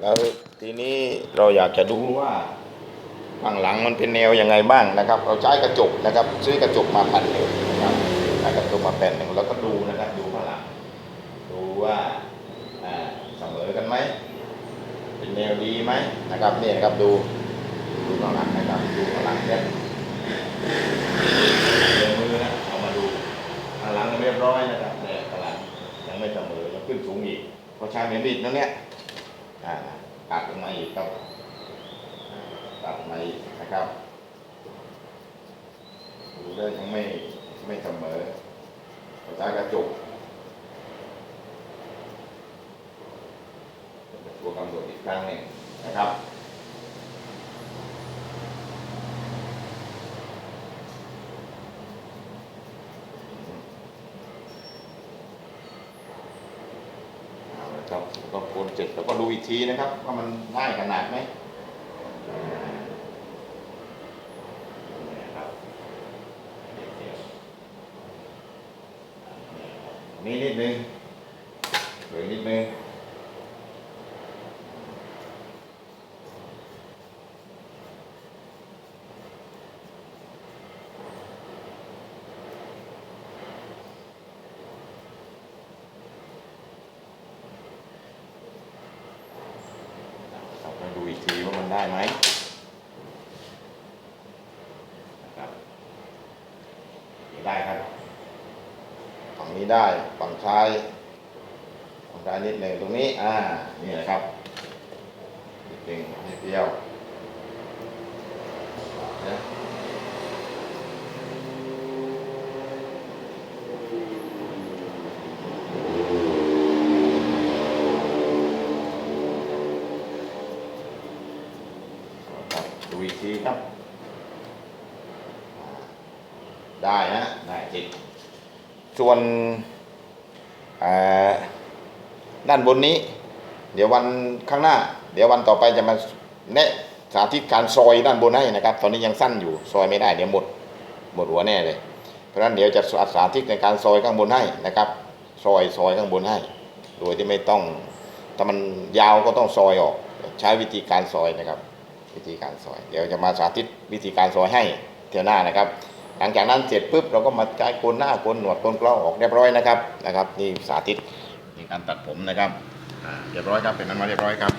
แล้วทีนี้เราอยากจะดูว่าข้างหลังมันเป็นแนวยังไงบ้างนะครับ เราใช้กระจกนะครับซื้อกระจกมาแผ่นหนึ่งนะครับใช้กระจกมาแผ่นหนึ่งแล้วก็ดูนะครับดูข้างหลังดูว่าอ่าเสมอกันไหมเป็นแนวดีไหมนะครับนี่นะครับดูดูข้างหลังนะครับดูข้างหลังเนี่ยเดินมือนะเอามาดูข้างหลังยังไม่เรียบร้อยนะครับเนี่ยข้างหลังยังไม่เสมอยังขึ้นสูงอีกเพราะใช้เมนบิดนั่นเนี่ย ตัดลงมาอีกครับตัดลงมาอีกนะครับดูได้ยังไม่ไม่เสมอใช้กระจุกตัวกำหนดอีกครั้งหนึ่งนะครับ เอาละครับก็โคนเสร็จแล้วก็ดูอีกทีนะครับว่ามันได้ขนาดไหมนี่ครับเดี๋ยวๆนี่นิดนึงเหลือนิดนึง เราไปดูอีกทีว่ามัน ได้ไหมนะครับได้ครับฝั่งนี้ได้ฝั่งซ้ายฝั่งซ้ายนิดหนึ่งตรงนี้อ่านี่แหละครับนิดหนึ่งนิดเดียวนะครับ ดูอีกทีครับ ได้นะได้จิตส่วนด้านบนนี้ เดี๋ยววันข้างหน้า เดี๋ยววันต่อไปจะมาแนะสาธิตการซอยด้านบนให้นะครับ ตอนนี้ยังสั้นอยู่ซอยไม่ได้เดี๋ยวหมดหมดหัวแน่เลย เพราะฉะนั้นเดี๋ยวจะสาธิตในการซอยข้างบนให้นะครับซอยซอยข้างบนให้ โดยที่ไม่ต้องถ้ามันยาวก็ต้องซอยออก ใช้วิธีการซอยนะครับ วิธีการซอย เดี๋ยวจะมาสาธิตวิธีการซอยให้เที่ยวหน้านะครับ หลังจากนั้นเสร็จปุ๊บเราก็มาใช้โกนหน้าโกนหนวดโกนเกล้าออกเรียบร้อยนะครับนะครับ นี่สาธิตในการตัดผมนะครับเรียบร้อยครับเป็นนั้นมาเรียบร้อยครับ